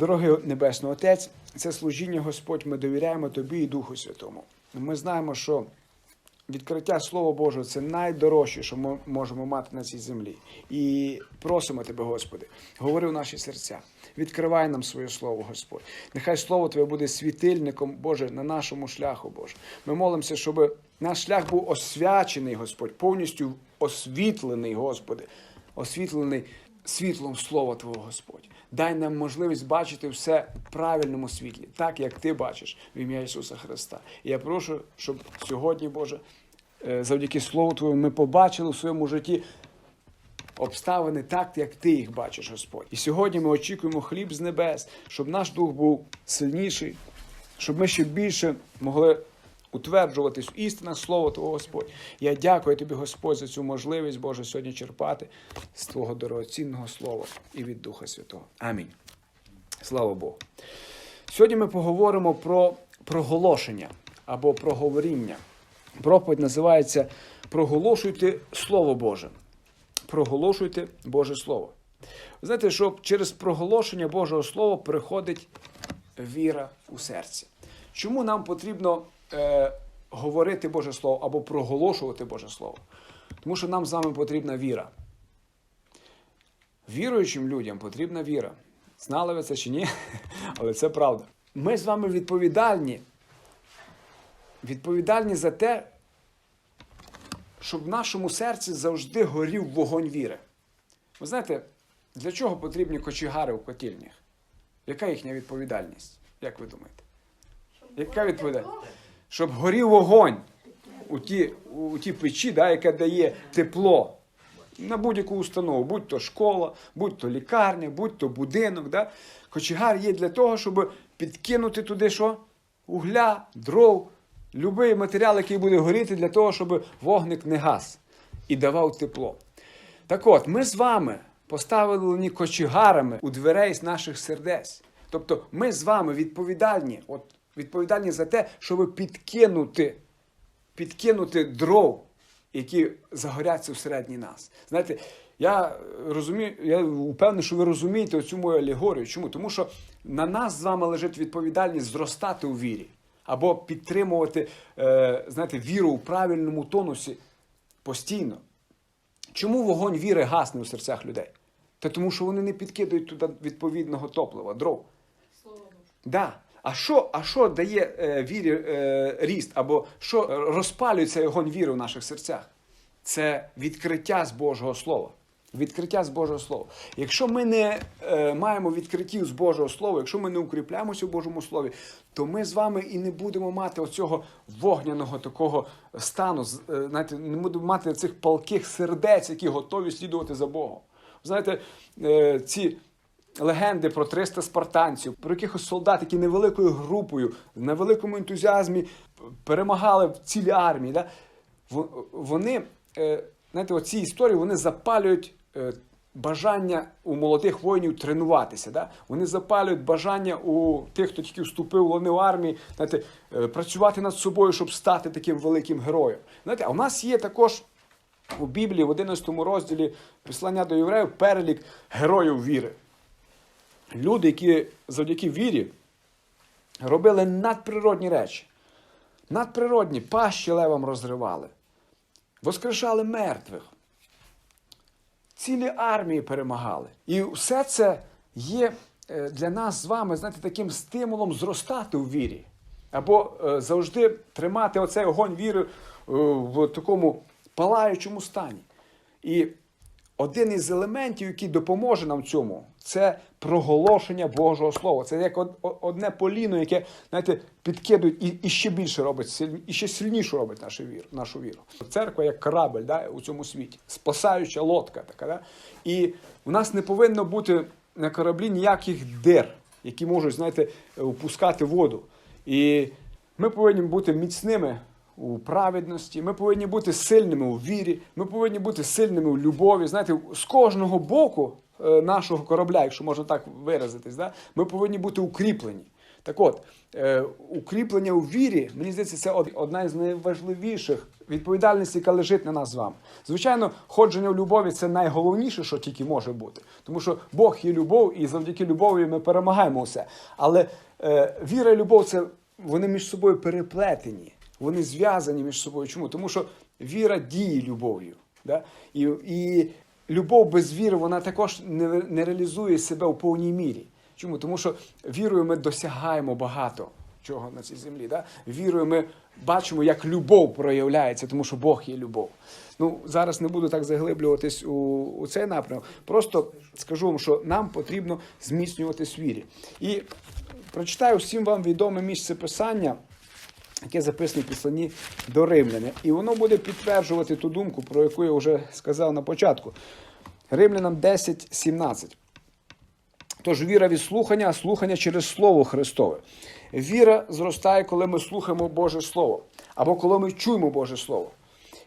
Дорогий Небесний Отець, це служіння, Господь, ми довіряємо Тобі і Духу Святому. Ми знаємо, що відкриття Слова Божого це найдорожче, що ми можемо мати на цій землі. І просимо Тебе, Господи, говори в наші серця. Відкривай нам своє слово, Господь. Нехай слово Твоє буде світильником, Боже, на нашому шляху, Боже. Ми молимося, щоб наш шлях був освячений, Господь, повністю освітлений, Господи, освітлений світлом Слова Твого, Господь. Дай нам можливість бачити все в правильному світлі, так як Ти бачиш в ім'я Ісуса Христа. І я прошу, щоб сьогодні, Боже, е, завдяки Слову Твоєму ми побачили в своєму житті обставини так, як ти їх бачиш, Господь. І сьогодні ми очікуємо хліб з небес, щоб наш дух був сильніший, щоб ми ще більше могли утверджуватись в істинах Слова Твого, Господь. Я дякую Тобі, Господь, за цю можливість, Боже, сьогодні черпати з Твого дорогоцінного слова і від Духа Святого. Амінь. Слава Богу. Сьогодні ми поговоримо про проголошення або проговоріння. Проповідь називається Проголошуйте Слово Боже проголошуйте Боже Слово. Знаєте, що через проголошення Божого Слова приходить віра у серці. Чому нам потрібно е, говорити Боже Слово або проголошувати Боже Слово? Тому що нам з вами потрібна віра. Віруючим людям потрібна віра. Знали ви це чи ні? Але це правда. Ми з вами відповідальні. Відповідальні за те, щоб в нашому серці завжди горів вогонь віри. Ви знаєте, для чого потрібні кочегари у котільнях? Яка їхня відповідальність? Як ви думаєте? Яка відповідальність? Щоб горів вогонь у ті, у ті печі, да, яка дає тепло на будь-яку установу, будь то школа, будь то лікарня, будь то будинок. Да? Кочегар є для того, щоб підкинути туди що? Угля, дров, будь-який матеріал, який буде горіти, для того, щоб вогник не гас і давав тепло. Так от, ми з вами поставлені кочегарами у дверей з наших сердець. Тобто ми з вами відповідальні, от, відповідальні за те, щоб підкинути, підкинути дров, які загоряться всередині нас. Знаєте, я розумію, я впевнений, що ви розумієте оцю мою алегорію. Чому? Тому що на нас з вами лежить відповідальність зростати у вірі або підтримувати е, знаєте, віру у правильному тонусі постійно. Чому вогонь віри гасне у серцях людей? Та тому, що вони не підкидують туди відповідного топлива, дров. Да. А що, а що дає е, вірі е, ріст, або що розпалює цей огонь віри в наших серцях? Це відкриття з Божого Слова. Відкриття з Божого Слова. Якщо ми не е, маємо відкриттів з Божого Слова, якщо ми не укріпляємося в Божому Слові, то ми з вами і не будемо мати оцього вогняного такого стану, е, знаєте, не будемо мати цих палких сердець, які готові слідувати за Богом. Знаєте, е, ці легенди про 300 спартанців, про якихось солдат, які невеликою групою, на великому ентузіазмі перемагали в цілій армії. Да? Вони, е, знаєте, оці історії вони запалюють е, бажання у молодих воїнів тренуватися. Да? Вони запалюють бажання у тих, хто тільки вступив в лони армії, знаєте, е, працювати над собою, щоб стати таким великим героєм. Знаєте, а у нас є також у Біблії в 11 розділі послання до євреїв перелік героїв віри. Люди, які завдяки вірі робили надприродні речі. Надприродні пащі левам розривали, воскрешали мертвих, цілі армії перемагали. І все це є е, для нас з вами, знаєте, таким стимулом зростати у вірі. Або е, завжди тримати оцей огонь віри е, в такому палаючому стані. І один із елементів, який допоможе нам цьому, це проголошення Божого Слова. Це як одне поліно, яке знаєте, підкидує і, і ще більше робить, силь- і ще сильніше робить нашу віру. Нашу віру. Церква як корабль да, у цьому світі, спасаюча лодка така. Да? І в нас не повинно бути на кораблі ніяких дир, які можуть, знаєте, впускати воду. І ми повинні бути міцними у праведності, ми повинні бути сильними у вірі, ми повинні бути сильними у любові. Знаєте, з кожного боку е, нашого корабля, якщо можна так виразитись, да, ми повинні бути укріплені. Так от, е, укріплення у вірі, мені здається, це одна із найважливіших відповідальностей, яка лежить на нас з вами. Звичайно, ходження в любові це найголовніше, що тільки може бути. Тому що Бог є любов, і завдяки любові ми перемагаємо усе. Але е, віра і любов це вони між собою переплетені, вони зв'язані між собою. Чому? Тому що віра діє любов'ю. Да? І, і любов без віри вона також не, не реалізує себе у повній мірі. Чому? Тому що вірою ми досягаємо багато чого на цій землі. Да? Вірою ми бачимо, як любов проявляється, тому що Бог є любов. Ну, зараз не буду так заглиблюватись у, у цей напрямок. Просто скажу вам, що нам потрібно зміцнюватись в вірі. І прочитаю всім вам відоме місце писання, яке записане в післанні до римляни. І воно буде підтверджувати ту думку, про яку я вже сказав на початку. Римлянам 10, 17. Тож віра від слухання, а слухання через Слово Христове. Віра зростає, коли ми слухаємо Боже Слово, або коли ми чуємо Боже Слово.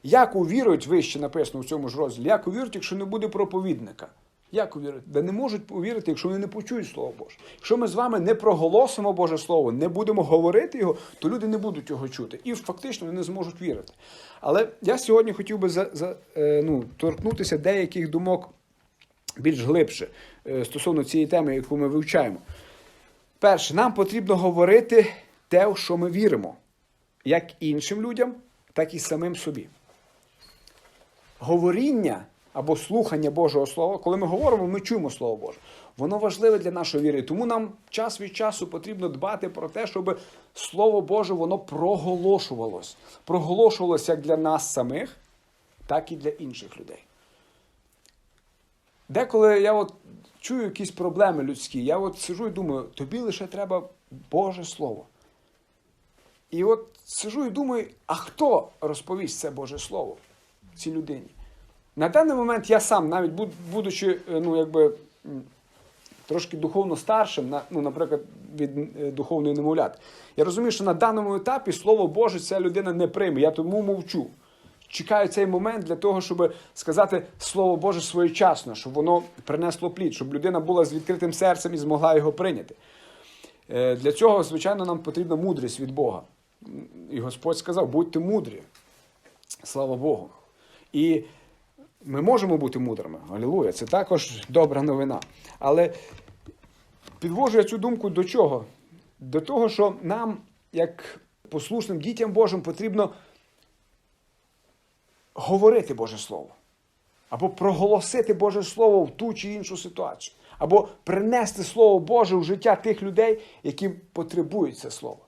Як увірують, вище написано в цьому ж розділі, як увірують, якщо не буде проповідника? Як увірити? Да не можуть повірити, якщо вони не почують Слово Боже. Якщо ми з вами не проголосимо Боже Слово, не будемо говорити його, то люди не будуть його чути. І фактично вони не зможуть вірити. Але я сьогодні хотів би за, за, е, ну, торкнутися деяких думок більш глибше е, стосовно цієї теми, яку ми вивчаємо. Перше, нам потрібно говорити те, в що ми віримо, як іншим людям, так і самим собі. Говоріння або слухання Божого Слова, коли ми говоримо, ми чуємо Слово Боже. Воно важливе для нашої віри. Тому нам час від часу потрібно дбати про те, щоб Слово Боже воно проголошувалось. Проголошувалось як для нас самих, так і для інших людей. Деколи я от чую якісь проблеми людські, я от сижу і думаю, тобі лише треба Боже Слово. І от сижу і думаю, а хто розповість це Боже Слово цій людині? На даний момент я сам, навіть буд- будучи, е, ну, якби. Трошки духовно старшим, ну, наприклад, від е, духовної немовляти. Я розумію, що на даному етапі Слово Боже ця людина не прийме. Я тому мовчу. Чекаю цей момент для того, щоб сказати Слово Боже своєчасно, щоб воно принесло плід, щоб людина була з відкритим серцем і змогла його прийняти. Е, Для цього, звичайно, нам потрібна мудрість від Бога. І Господь сказав: будьте мудрі. Слава Богу. І ми можемо бути мудрими. Алілуя. Це також добра новина. Але підвожу я цю думку до чого? До того, що нам, як послушним дітям Божим, потрібно говорити Боже Слово. Або проголосити Боже Слово в ту чи іншу ситуацію. Або принести Слово Боже в життя тих людей, які потребують це слово.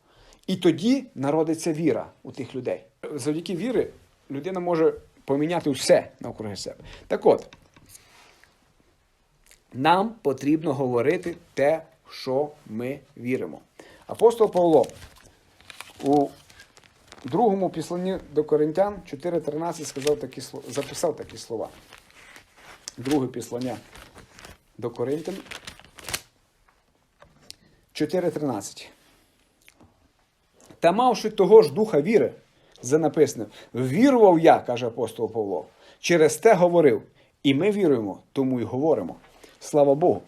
І тоді народиться віра у тих людей. Завдяки віри людина може поміняти все навкруги себе. Так от, нам потрібно говорити те, що ми віримо. Апостол Павло у другому післанні до Коринтян 4.13 сказав такі записав такі слова. Друге післання до Коринтян 4.13. Та мавши того ж духа віри, за написано, вірував я, каже апостол Павло, через те говорив. І ми віруємо, тому й говоримо. Слава Богу.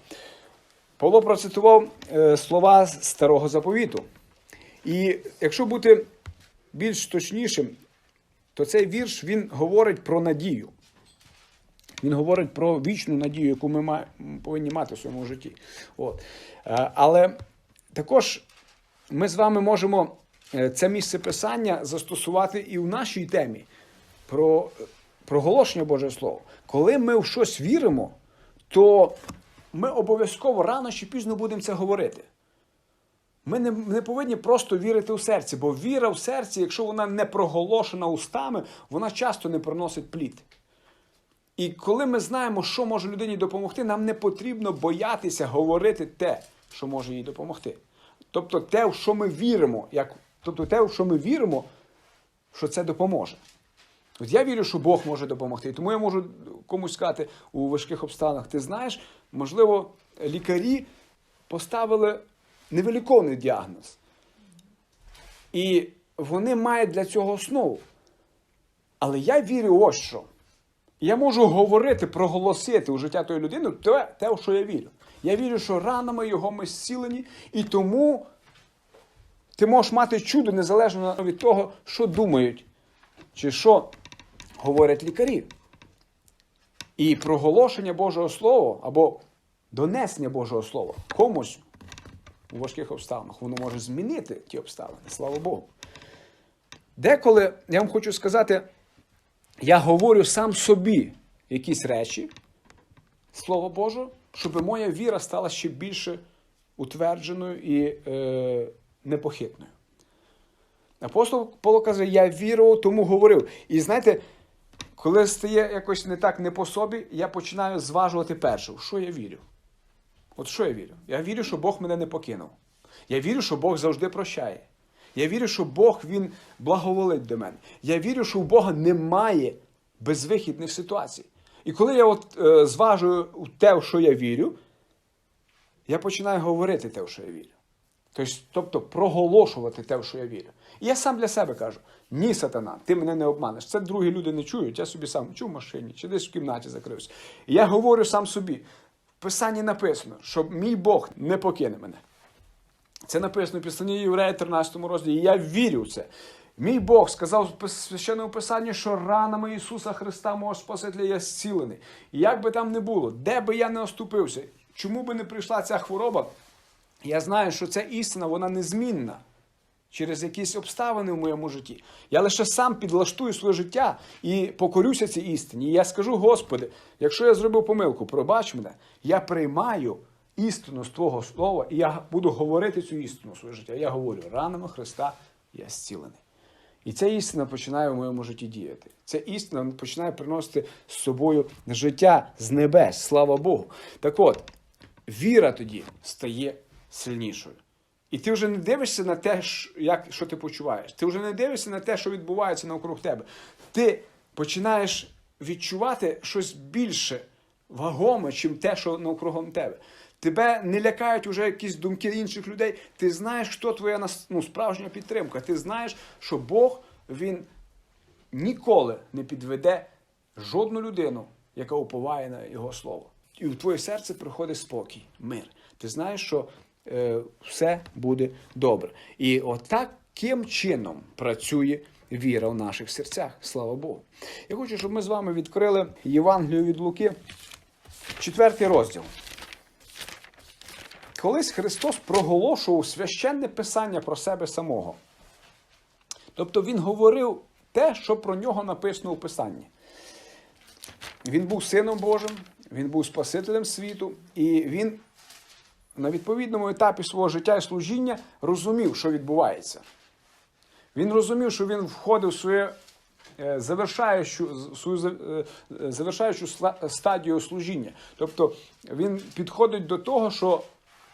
Павло процитував е, слова старого заповіту. І якщо бути більш точнішим, то цей вірш він говорить про надію. Він говорить про вічну надію, яку ми повинні мати в своєму житті. От. Е, Але також ми з вами можемо це місце писання застосувати і в нашій темі про проголошення Божого Слова. Коли ми в щось віримо, то ми обов'язково рано чи пізно будемо це говорити. Ми не, не повинні просто вірити у серці, бо віра в серці, якщо вона не проголошена устами, вона часто не приносить плід. І коли ми знаємо, що може людині допомогти, нам не потрібно боятися говорити те, що може їй допомогти. Тобто те, в що ми віримо, як, тобто те, в що ми віримо, що це допоможе. От я вірю, що Бог може допомогти. І Тому я можу комусь сказати у важких обставинах, ти знаєш, можливо, лікарі поставили невеликовний діагноз. І вони мають для цього основу. Але я вірю ось що. Я можу говорити, проголосити у життя тої людини те, те, в що я вірю. Я вірю, що ранами його ми зцілені, і тому Ти можеш мати чудо незалежно від того, що думають, чи що говорять лікарі. І проголошення Божого Слова або донесення Божого Слова комусь у важких обставинах, воно може змінити ті обставини, слава Богу. Деколи, я вам хочу сказати, я говорю сам собі якісь речі, Слово Боже, щоб моя віра стала ще більше утвердженою і е, непохитною. Апостол Павло каже, я вірував, тому говорив. І знаєте, коли стає якось не так не по собі, я починаю зважувати перше, що я вірю. От що я вірю? Я вірю, що Бог мене не покинув. Я вірю, що Бог завжди прощає. Я вірю, що Бог Він благоволить до мене. Я вірю, що у Бога немає безвихідних ситуацій. І коли я от е, зважую те, в що я вірю, я починаю говорити те, в що я вірю. Тобто, тобто проголошувати те, в що я вірю. І я сам для себе кажу: ні, сатана, ти мене не обманеш. Це другі люди не чують, я собі сам чув в машині чи десь в кімнаті закрився. І я говорю сам собі. В Писанні написано, що мій Бог не покине мене. Це написано в Писанні Єврея 13 розділі. І я вірю в це. Мій Бог сказав в священному писанні, що ранами Ісуса Христа, мого Спасителя, я зцілений. Як би там не було, де би я не оступився, чому би не прийшла ця хвороба, я знаю, що ця істина, вона незмінна через якісь обставини в моєму житті. Я лише сам підлаштую своє життя і покорюся цій істині. І я скажу, Господи, якщо я зробив помилку, пробач мене, я приймаю істину з Твого слова, і я буду говорити цю істину своє життя. Я говорю, ранами Христа я зцілений. І ця істина починає в моєму житті діяти. Ця істина починає приносити з собою життя з небес, слава Богу. Так от, віра тоді стає сильнішою. І ти вже не дивишся на те, як, що ти почуваєш. Ти вже не дивишся на те, що відбувається навкруг тебе. Ти починаєш відчувати щось більше вагоме, чим те, що навкругом тебе. Тебе не лякають вже якісь думки інших людей. Ти знаєш, хто твоя ну, справжня підтримка. Ти знаєш, що Бог він ніколи не підведе жодну людину, яка уповає на Його слово. І в твоє серце приходить спокій, мир. Ти знаєш, що все буде добре. І отаким чином працює віра в наших серцях. Слава Богу. Я хочу, щоб ми з вами відкрили Євангелію від Луки, четвертий розділ. Колись Христос проголошував священне писання про себе самого. Тобто Він говорив те, що про нього написано у Писанні. Він був Сином Божим, він був Спасителем світу, і він на відповідному етапі свого життя і служіння розумів, що відбувається. Він розумів, що він входив в своє е, завершаючу, свою е, завершаючу стадію служіння. Тобто він підходить до того, що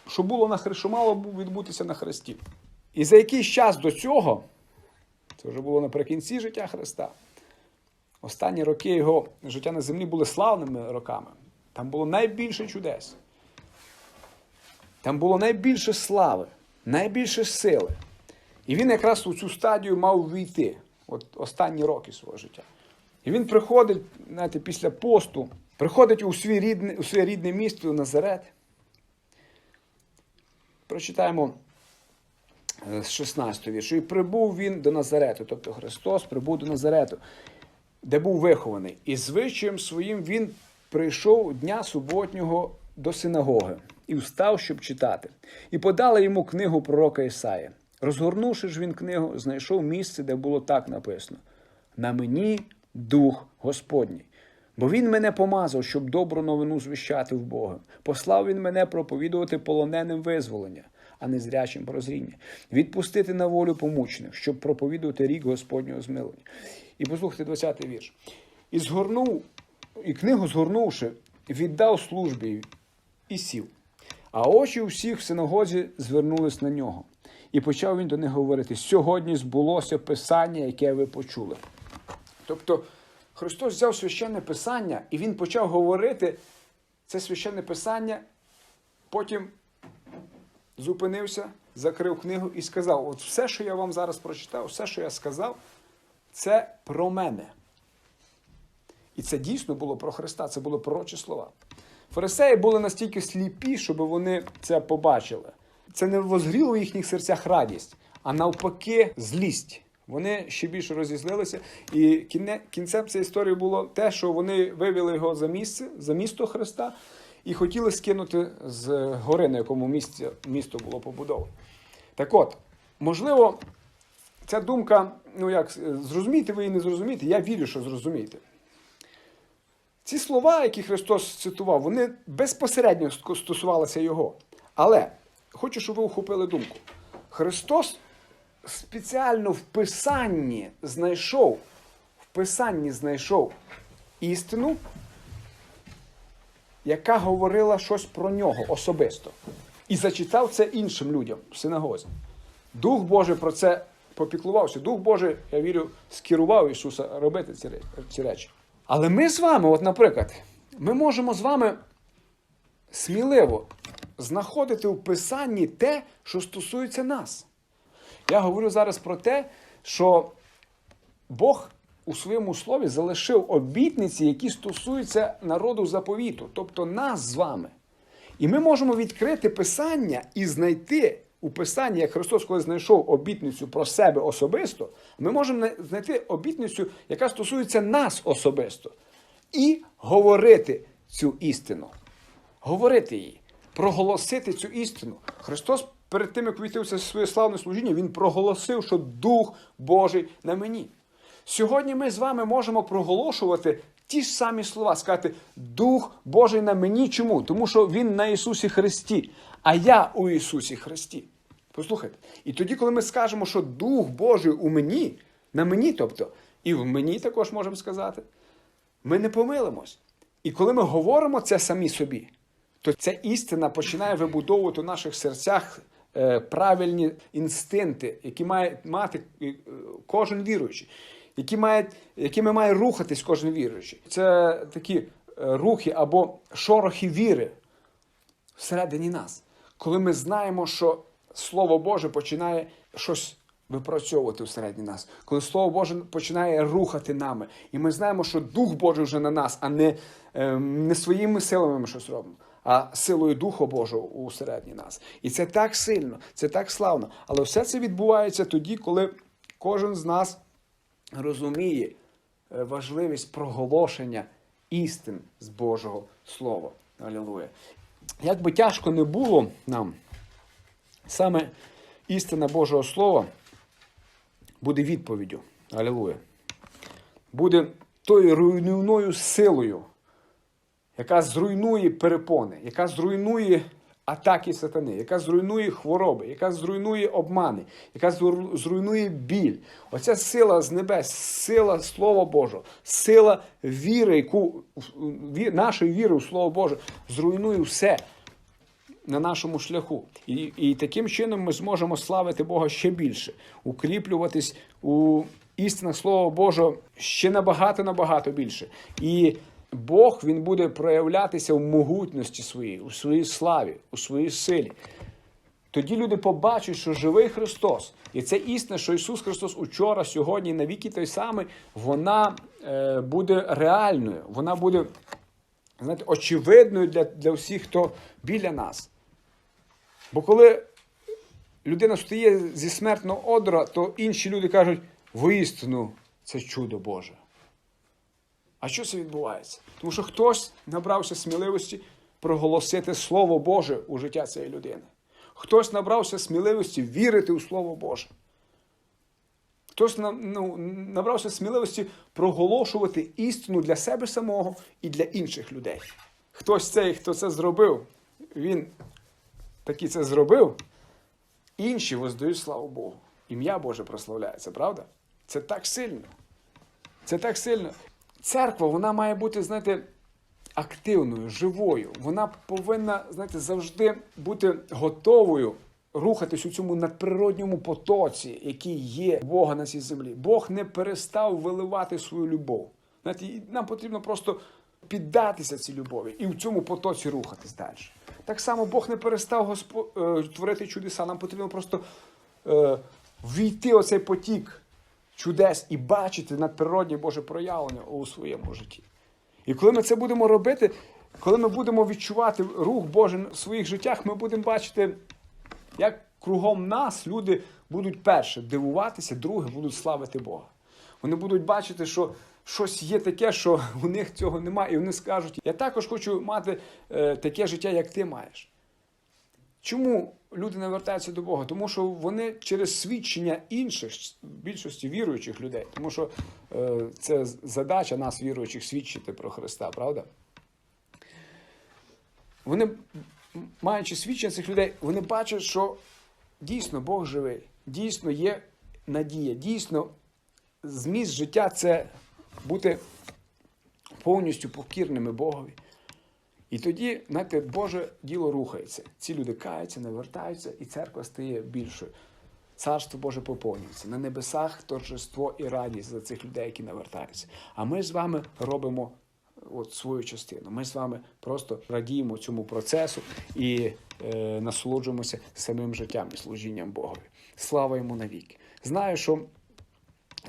що було на хресті, що мало відбутися на хресті. І за якийсь час до цього, це вже було наприкінці життя Христа, останні роки його життя на землі були славними роками. Там було найбільше чудес. Там було найбільше слави, найбільше сили. І він якраз у цю стадію мав війти от останні роки свого життя. І він приходить, знаєте, після посту, приходить у, свій рідне, у своє рідне місто Назарет. Прочитаємо з 16 віршу. І прибув він до Назарету, тобто Христос прибув до Назарету, де був вихований. І звичаєм своїм він прийшов дня суботнього до синагоги і встав, щоб читати. І подали йому книгу пророка Ісая. Розгорнувши ж він книгу, знайшов місце, де було так написано: На мені дух Господній. Бо він мене помазав, щоб добру новину звіщати в Бога. Послав він мене проповідувати полоненим визволення, а не зрячим прозріння, відпустити на волю помучених, щоб проповідувати рік Господнього змилення. І послухайте 20-й вірш. І згорнув, і книгу згорнувши, віддав службі і сів. А очі всіх в синагозі звернулись на нього. І почав він до них говорити: сьогодні збулося писання, яке ви почули. Тобто. Христос взяв священне Писання і Він почав говорити це священне Писання, потім зупинився, закрив книгу і сказав: От все, що я вам зараз прочитав, все, що я сказав, це про мене. І це дійсно було про Христа, це були пророчі слова. Фарисеї були настільки сліпі, щоб вони це побачили. Це не возгріло в їхніх серцях радість, а навпаки, злість. Вони ще більше розізлилися, і кіне, кінцем цієї історії було те, що вони вивели його за місце, за місто Христа, і хотіли скинути з гори, на якому місці місто було побудоване. Так от, можливо, ця думка, ну як зрозумієте ви її не зрозумієте, я вірю, що зрозумієте. Ці слова, які Христос цитував, вони безпосередньо стосувалися Його. Але хочу, щоб ви ухопили думку. Христос спеціально в Писанні знайшов, в Писанні знайшов істину, яка говорила щось про нього особисто. І зачитав це іншим людям в синагозі. Дух Божий про це попіклувався. Дух Божий, я вірю, скерував Ісуса робити ці, речі. Але ми з вами, от, наприклад, ми можемо з вами сміливо знаходити у Писанні те, що стосується нас. Я говорю зараз про те, що Бог у своєму слові залишив обітниці, які стосуються народу заповіту, тобто нас з вами. І ми можемо відкрити Писання і знайти у Писанні, як Христос, коли знайшов обітницю про себе особисто, ми можемо знайти обітницю, яка стосується нас особисто, і говорити цю істину. Говорити її, проголосити цю істину. Христос перед тим, як війти у своє славне служіння, Він проголосив, що Дух Божий на мені. Сьогодні ми з вами можемо проголошувати ті ж самі слова, сказати Дух Божий на мені. Чому? Тому що Він на Ісусі Христі, а я у Ісусі Христі. Послухайте. І тоді, коли ми скажемо, що Дух Божий у мені, на мені, тобто, і в мені також можемо сказати, ми не помилимось. І коли ми говоримо це самі собі, то ця істина починає вибудовувати у наших серцях е, правильні інстинкти, які має мати е, кожен віруючий, які має, якими має рухатись кожен віруючий. Це такі е, рухи або шорохи віри всередині нас, коли ми знаємо, що Слово Боже починає щось випрацьовувати всередині нас, коли Слово Боже починає рухати нами, і ми знаємо, що Дух Божий вже на нас, а не, е, не своїми силами ми щось робимо, а силою Духа Божого усередині нас. І це так сильно, це так славно. Але все це відбувається тоді, коли кожен з нас розуміє е, важливість проголошення істин з Божого Слова. Алілуя. Як би тяжко не було нам, саме істина Божого Слова буде відповіддю. Алілуя. Буде тою руйнівною силою, яка зруйнує перепони, яка зруйнує атаки сатани, яка зруйнує хвороби, яка зруйнує обмани, яка зруйнує біль. Оця сила з небес, сила Слова Божого, сила віри, яку нашої віри у Слово Боже зруйнує все. На нашому шляху. І і таким чином ми зможемо славити Бога ще більше, укріплюватись у істинах Слова Божого ще набагато-набагато більше. І Бог Він буде проявлятися в могутності своїй, у своїй славі, у своїй силі. Тоді люди побачать, що живий Христос. І це істина, що Ісус Христос учора, сьогодні, навіки той самий, вона е, буде реальною, вона буде знаєте, очевидною для, для всіх, хто біля нас. Бо коли людина встає зі смертного одра, то інші люди кажуть, воістину це чудо Боже. А що це відбувається? Тому що хтось набрався сміливості проголосити Слово Боже у життя цієї людини. Хтось набрався сміливості вірити у Слово Боже. Хтось ну, набрався сміливості проголошувати істину для себе самого і для інших людей. Хтось цей, хто це зробив, він таки це зробив, інші воздають славу Богу. Ім'я Боже прославляється, правда? Це так сильно. Це так сильно. Церква, вона має бути, знаєте, активною, живою. Вона повинна, знаєте, завжди бути готовою рухатись у цьому надприродньому потоці, який є Бога на цій землі. Бог не перестав виливати свою любов. Знаєте, Нам потрібно просто піддатися цій любові і в цьому потоці рухатись далі. Так само Бог не перестав Госпо... Е, творити чудеса. Нам потрібно просто е, війти у цей потік чудес і бачити надприродні Боже проявлення у своєму житті. І коли ми це будемо робити, коли ми будемо відчувати рух Божий в своїх життях, ми будемо бачити, як кругом нас люди будуть перше дивуватися, друге будуть славити Бога. Вони будуть бачити, що щось є таке, що у них цього немає, і вони скажуть: я також хочу мати е, таке життя, як ти маєш. Чому люди не вертаються до Бога? Тому що вони через свідчення інших, більшості віруючих людей, тому що е, це задача нас, віруючих, свідчити про Христа, правда? Вони, маючи свідчення цих людей, вони бачать, що дійсно Бог живий, дійсно є надія, дійсно зміст життя це бути повністю покірними Богові. І тоді, знаєте, Боже діло рухається. Ці люди каються, навертаються, і церква стає більшою. Царство Боже поповнюється. На небесах торжество і радість за цих людей, які навертаються. А ми з вами робимо от свою частину. Ми з вами просто радіємо цьому процесу і е, насолоджуємося самим життям і служінням Богові. Слава йому навіки. Знаю, що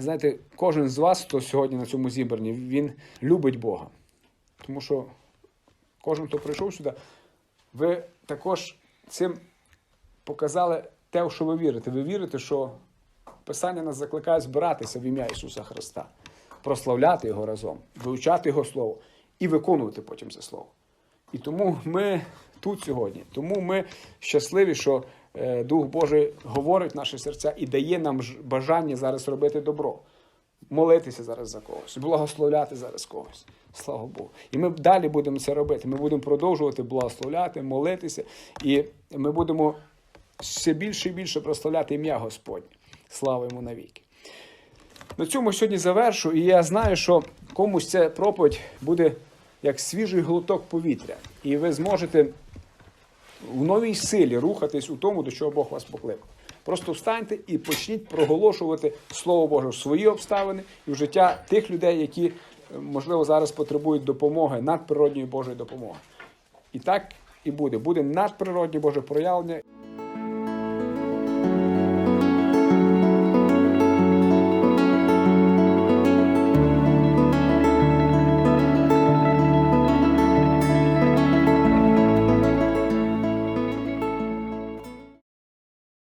знаєте, кожен з вас, хто сьогодні на цьому зібранні, він любить Бога. Тому що кожен, хто прийшов сюди, ви також цим показали те, в що ви вірите. Ви вірите, що Писання нас закликає збиратися в ім'я Ісуса Христа, прославляти Його разом, вивчати Його Слово і виконувати потім це Слово. І тому ми тут сьогодні. Тому ми щасливі, що Дух Божий говорить в наші серця і дає нам бажання зараз робити добро, молитися зараз за когось, благословляти зараз когось. Слава Богу. І ми далі будемо це робити. Ми будемо продовжувати благословляти, молитися, і ми будемо ще більше і більше прославляти ім'я Господнє. Слава йому навіки. На цьому сьогодні завершу, і я знаю, що комусь ця проповідь буде як свіжий глоток повітря. І ви зможете в новій силі рухатись у тому, до чого Бог вас покликав. Просто встаньте і почніть проголошувати Слово Боже в свої обставини і в життя тих людей, які, е, можливо, зараз потребують допомоги, надприродньої Божої допомоги. І так і буде. Буде надприроднє Боже проявлення.